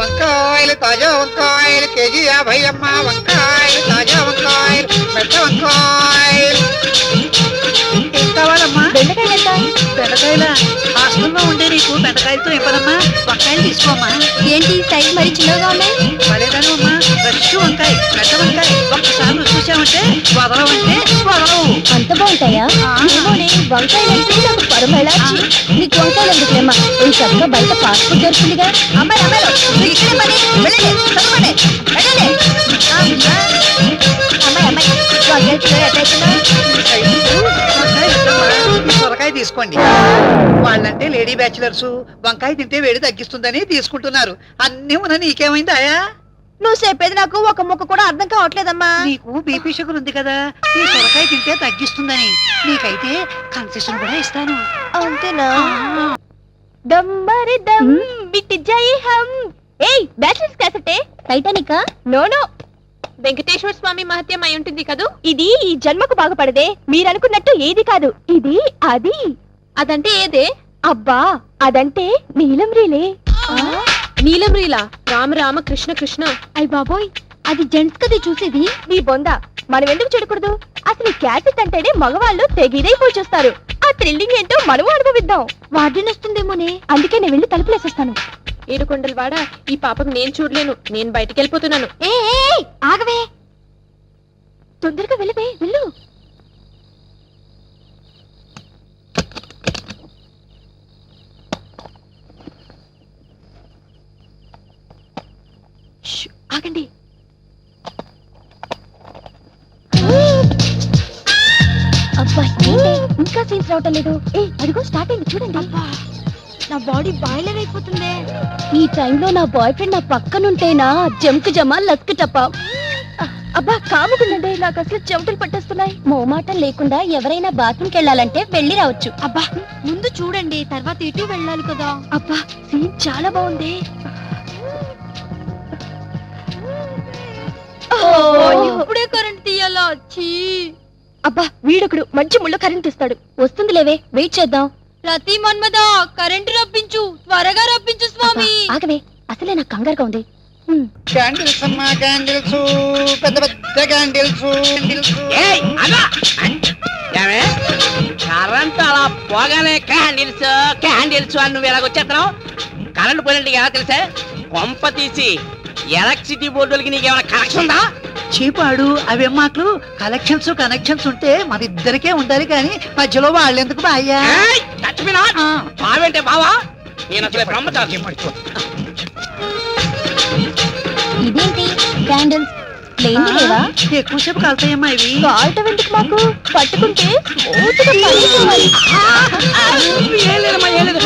వంకాయలు తాజా వంకాయలు కేజీ యాభై అమ్మ వంకాయలు తాజా వంకాయలు పెద్ద వంకాయలు. కావాలమ్మా బెండకాయలు ఎంత? బెండకాయల? హాస్టల్లో ఉండే నీకు బెండకాయలతో ఇవ్వదమ్మా వంకాయలు తీసుకోమ్మా. ఏంటి సైజ్ మరి చిన్నగా ఉన్నాయి పలేదాను అమ్మా. ఫ్రెష్ వంకాయ పెద్ద వంకాయ. ఒక్కసారి చూసామంటే వదలవంటే వదలవు. అంత బాగుంటాయా? వంకాయలు అంటే నాకు పరమేళాచి నీకు వంకాయలు చక్కగా బయట ఫాస్ట్ ఫుడ్ దొరుకుతుందిగా అమ్మాయి ఇక్కడే పని వెళ్ళండి చదవండి వెళ్ళండి అమ్మాయి అమ్మాయి వంకాయ వంకాయ సొరకాయ తీసుకోండి. వాళ్ళంటే లేడీ బ్యాచులర్స్ వంకాయ తింటే వేడి తగ్గిస్తుందని తీసుకుంటున్నారు. అన్నీ ఉన్న నీకేమైందాయా నువ్వు చెప్పేది నాకు ఒక ముక్క కూడా అర్థం కావట్లేదమ్మా. నీకు బీపీ షుగర్ ఉంది కదా ఈ సొరకాయ తింటే తగ్గిస్తుందని. నీకైతే కన్సెషన్ కూడా ఇస్తాను. అంతేనా? దమ్మరి దమ్ బిట్టి జై హం. ఏయ్ బ్యాచిలర్స్ క్యాసెటే? టైటానికా? No no. వెంకటేశ్వర స్వామి మహత్యం అయి ఉంటుంది కదూ? ఇది ఈ జన్మకు బాగుపడదే. మీరనుకున్నట్టు ఏది కాదు. ఇది అది. అదంటే ఏదే? అబ్బా అదంటే నీలం రీలే. నీలం రీలా రామ రామ కృష్ణ కృష్ణ. అయ్ బాబోయ్ అది జెంట్స్ కదే చూసేది? నీ బొంద. మనం ఎందుకు చూడకూడదు? అసలు క్యాసెట్ అంటేనే మగవాళ్ళు తెగిదైపోయి చూస్తారు. ఆ థ్రిల్లింగ్ ఏంటో మనము అనుభవిద్దాం. వార్డెన్ వస్తుందేమోనే అందుకే నేను వెళ్ళి తలుపులేసేస్తాను. ఏడుకొండల వాడ ఈ పాపకు నేను చూడలేను. నేను బయటికి వెళ్ళిపోతున్నాను ఏ, ఆగవే. తొందరగా వెళ్ళవే వెళ్ళు. ఆగండి. అబ్బా? ఇంకా సీన్స్ రావటం లేదు. ఏ అదిగో స్టార్ట్ అయింది చూడండి. నా బాడీ బాయిలర్ అయిపోతుంది. ఈ టైంలో నా బాయ్ ఫ్రెండ్ నా పక్కనుంటేనా? జంకు జమా లస్క్ టప్ప అబ్బా కాముకుండండి నాకు అసలు చెమటలు పట్టేస్తున్నాయి. మోమాటం లేకుండా ఎవరైనా బాత్రూమ్కి వెళ్ళాలంటే వెళ్ళి రావచ్చు. అబ్బా ముందు చూడండి తర్వాత ఇటు వెళ్ళాలి కదా. అబ్బా సీన్ చాలా బాగుంది. ఇప్పుడే కరెంట్ తీయాలా? అబ్బా వీడొకడు మంచి ముళ్ళ కరెంట్ ఇస్తాడు వస్తుంది లేవే వెయిట్ చేద్దాం. ప్రతి మన్మద కరెంటు రప్పించు త్వరగా రప్పించు అబ్బా, ఆగవే అసలే నాకు కంగారుగా ఉంది. క్యాండిల్స్ అమ్మా క్యాండిల్స్ పెద్ద పెద్ద క్యాండిల్స్? కరెంట్ అలా పోగానే క్యాండిల్స్ క్యాండిల్స్ అని నువ్వు ఎలాగొచ్చేస్తున్నావు కరెంట్ పోయినట్టు ఎలా తెలుసా? కొంప తీసి ఎలక్ట్రిసిటీ బోర్డులకి నీకేమైనా కనెక్షన్ ఉందా? చీపాడు అవి మాటలు కలెక్షన్స్ కనెక్షన్స్ ఉంటే మన ఇద్దరికే ఉండాలి కానీ మధ్యలో వాళ్ళెందుకు బాయ్యా? ఏయ్, చచ్చిపోయినా బావేంటే బావా? నేను అసలు బ్రహ్మచారి. ఇదేంటి? క్యాండిల్స్ లేని లేవా? ఎక్కువసేపు కలుతాయమ్మా ఇవి. కాల్ట ఎందుకు మాకు? పట్టుకుంటే స్మూత్గా పడిపోవాలి. ఏం లేదమ్మా ఏం లేదు.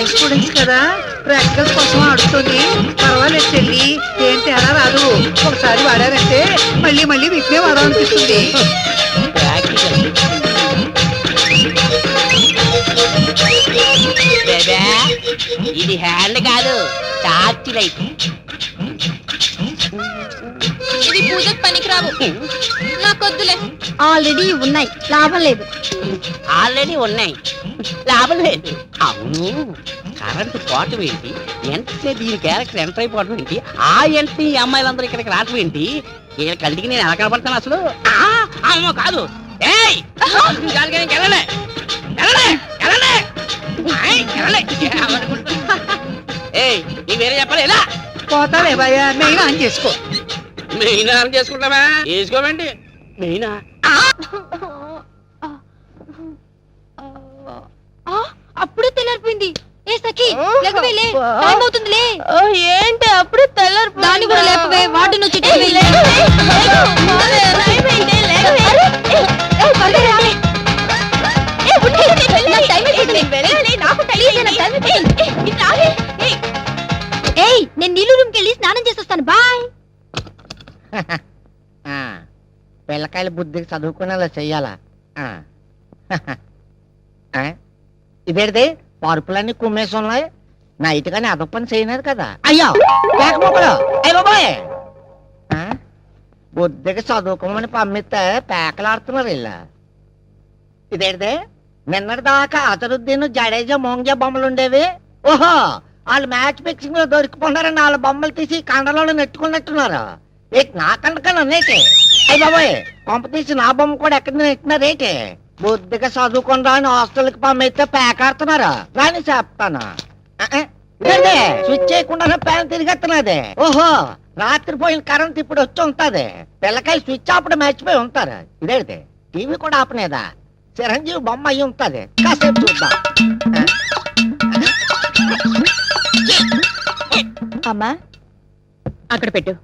సైన్స్ స్టూడెంట్స్ కదా? ప్రాక్టికల్స్ కోసం అడుగుతుంది. పర్వాలేదు చెల్లి ఏం తేడా రాదు. ఒకసారి వాడారంటే మళ్ళీ మళ్ళీ వీటినే వాడాలనిపిస్తుంది. ఇది హ్యాండ్ కాదు టార్చ్ లైట్. ఇది పూజకు పనికిరావు. నాకొద్దులే. ఆల్రెడీ ఉన్నాయి. లాభం లేదు. ఆల్రెడీ ఉన్నాయి. లాభం లేదు. అవును. కరెంట్ పోవటం ఏంటి? వెంటనే దీని క్యారెక్టర్ ఎంటర్ అయిపోవటం ఏంటి? ఆ ఎంట్రీ ఈ అమ్మాయిలందరూ ఇక్కడికి రావటం ఏంటి? వీళ్ళ కంటికి నేను ఎలా కనపడతాను అసలు? ఆ, అమ్మో కాదు. ఏయ్! దానికి నేను వెళ్ళలే. వెళ్ళలే వెళ్ళలే. ఆయ్, వెళ్ళలే. ఏమనుకుంటున్నా? ఏయ్ నీకు వేరే చెప్పాలి ఎలా పోతాలే భయ్యా మెయిన్ ఆన్ చేసుకో. మెయిన్ ఆన్ చేసుకుంటావా వేసుకోమండి మెయినా అప్పుడే తెల్లారిపోయింది ఏ సఖి టైం అవుతుందిలే ఏంటి అప్పుడే తెల్లారి దాన్ని కూడా లేపవే వాటిని వచ్చి ఏయ్ నేను నీళ్ళు రూమ్కి వెళ్ళి స్నానం చేసొస్తాను బాయ్ పిల్లకాయల బుద్ధికి చదువుకునేలా చెయ్యాలా? ఇదేంటిది? పరుపులన్నీ కుమ్మేసి ఉన్నాయి. నైట్ కానీ అదొక పని చేయలేదు కదా. అయ్యో? బుద్ధికి చదువుకోమని పంపిస్తే పేకలాడుతున్నారు వీళ్ళు ఇదేంటిది? నిన్నటి దాకా అతరుద్దీన్ జడేజా మోంగ్జా బొమ్మలు ఉండేవి. ఓహో! వాళ్ళు మ్యాచ్ ఫిక్సింగ్లో దొరికిపోన్నారని వాళ్ళ బొమ్మలు తీసి కండలో నెట్టుకున్నట్టున్నారు. మీకు నా నేటి అయ్యి బాబాయ్ కాంపిటీషన్ ఆ నా బొమ్మ కూడా ఎక్కడ నెట్టినారేటి బుద్ధిగా చదువుకుని అని హాస్టల్కి పంపిస్తే పేకాడుతున్నారు? రాని చెప్తాను స్విచ్ చేయకుండా ఫ్యాన్ తిరిగెత్తున్నది ఓహో రాత్రి పోయిన కరెంట్ ఇప్పుడు వచ్చి ఉంటది. పిల్లకాయలు స్విచ్ ఆపడం మర్చిపోయి ఉంటారు. ఇదేంటి? టీవీ కూడా ఆపనేదా? చిరంజీవి బొమ్మ అయి ఉంటది. కాసేపు చూద్దాం. అమ్మా అక్కడ పెట్టు.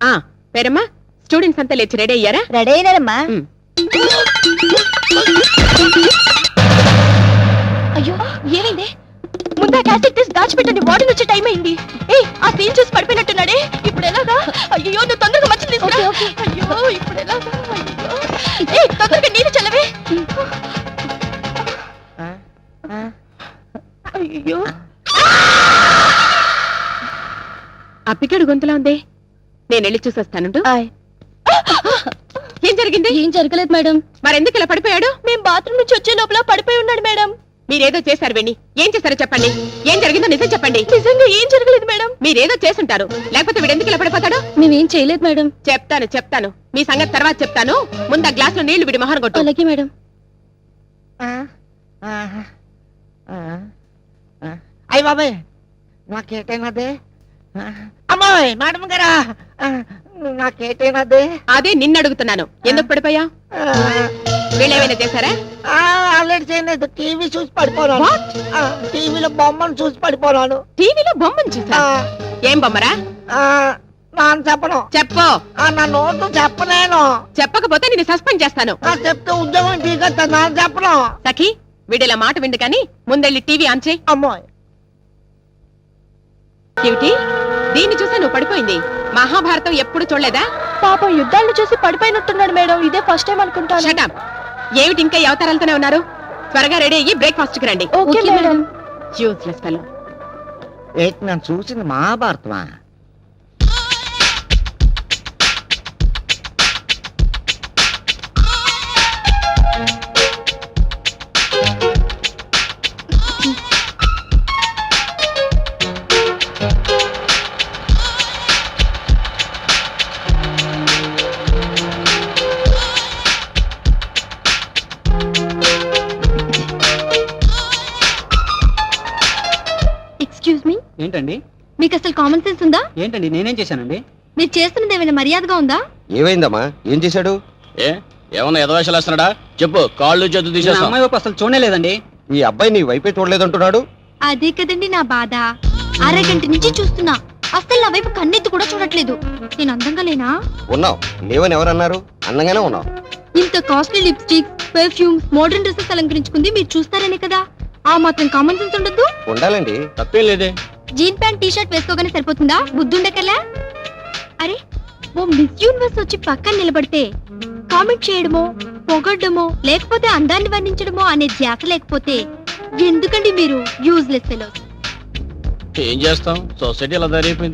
ఆ పేరమ్మా స్టూడెంట్స్ అంతా లేచి రెడీ అయ్యారా? రెడీ అయినారమ్మా. ఉమ్. అయ్యో ఏమైంది? ముందా క్యాసెట్ తీసి దాచిపెట్టండి వార్డెన్ వచ్చే టైం అయింది. ఏ ఆ సీన్ చూసి పడిపోయినట్టున్నాడే. ఇప్పుడు ఎలాగా? అయ్యో నువ్వు తొందరగా మంచి తీసుకురా. అయ్యో ఇప్పుడు ఎలాగా? అయ్యో ఏ తొందరగా నీళ్ళు చల్లవే. అయ్యో ఆ పిక్కడు గొంతులా ఉంది. నేను వెళ్ళి చూసొస్తానుండు ఏం జరిగింది? ఏం జరగలేదు మేడం. మరెందుకు ఇలా పడిపోయాడు? మేము బాత్రూమ్ నుంచి వచ్చే లోపల పడిపోయి ఉన్నాడు మేడం. మీరేదో చేశారు వెని ఏం చేశారో చెప్పండి. ఏం జరిగిందో నిజం చెప్పండి. నిజంగా ఏం జరగలేదు మేడం. మీరేదో చేసుంటారు. లేకపోతే వీడు ఎందుకు ఇలా పడిపోతాడు? మేమేం చేయలేదు మేడం. చెప్తాను చెప్తాను. మీ సంగతి తర్వాత చెప్తాను. ముందు ఆ గ్లాస్లో నీళ్ళు విడి మొహన్ కొట్టు. అలాగే మేడం. ఆ, ఆ, ఆ, ఆ. అయ్య బాబాయ్ నాకేటైనది అమ్మాయి మేడం గారా. నాకేటైనది? అదే నిన్ను అడుగుతున్నాను ఎందుకు పడిపోయా? వీళ్ళేమైనా చేశారా? చేయలేదు. టీవీ చూసి టీవీలో బొమ్మను చూసి టీవీలో బొమ్మను చూసా? ఆ, ఏం బొమ్మరా? ఆ, నాన్న చెప్పను. చెప్పు. ఆ, నా నోటు చెప్పలేను. చెప్పకపోతే నేను సస్పెండ్ చేస్తాను. చెప్తే ఉద్యోగం నాన్న చెప్పను. సఖి వీడిలా మాట విండు కానీ ముందెళ్ళి టీవీ ఆన్ చేయి. అమ్మాయి. ఏమిటి? దీన్ని చూసా నువ్వు పడిపోయింది. మహాభారతం ఎప్పుడు చూడలేదా? పాపం యుద్ధాలను చూసి పడిపోయినట్టున్నాడు మేడం. ఇదే ఫస్ట్ టైం అనుకుంటాను. షటప్ ఏమిటి ఇంకా ఈ అవతారాలతోనే ఉన్నారు? త్వరగా రెడీ అయ్యి బ్రేక్ఫాస్ట్కి రండి. Okay madam. యూస్లెస్ ఫెలో ఏంటి నేను చూసింది మహాభారతమా? ఎక్స్క్యూజ్ మీ ఏంటండి? మీకు అసలు కామన్ సెన్స్ ఉందా? ఏంటండి? నేనేం చేశానండి? మీరు చేస్తున్నది ఏమైనా మర్యాదగా ఉందా? ఏమైందమ్మా? ఏం చేశాడు? ఏ ఏమన్నా ఎదవేషాలు వేస్తున్నాడా? చెప్పు కాళ్ళు చేతులు నేను తీసేస్తా అమ్మాయి వైపు అసలు చూడలేదండి. ఈ అబ్బాయి నీ వైపే చూడలేదంటున్నాడు? అదే కదండి నా బాధ. అరగంట నుంచి చూస్తున్నా. అసలు నా వైపు కన్నెత్తి కూడా చూడట్లేదు. నేను అందంగా లేనా? ఉన్నావు. లేవని ఎవరన్నారు? అందంగానే ఉన్నావు. ఇంత costly lipstick perfumes modern dresses అలంకరించుకుంది మీరు చూస్తారనే కదా. ఆ మాత్రం కామన్ సెన్స్ ఉండదు ఉండాలండి. తప్పేం లేదే. జీన్ ప్యాంట్ టీ షర్ట్ వేసుకోగానే సరిపోతుందా? బుద్ధుండకలా అరే ఓ మిస్ యూనివర్స్ వచ్చి పక్కన నిలబడితే కామెంట్ చేయడమో పొగడ్డమో లేకపోతే అందాన్ని వర్ణించడమో అనే ధ్యాస లేకపోతే ఎందుకండి మీరు యూజ్లెస్ ఫెలోస్ ఏం చేస్తాం? సొసైటీ అలా దారి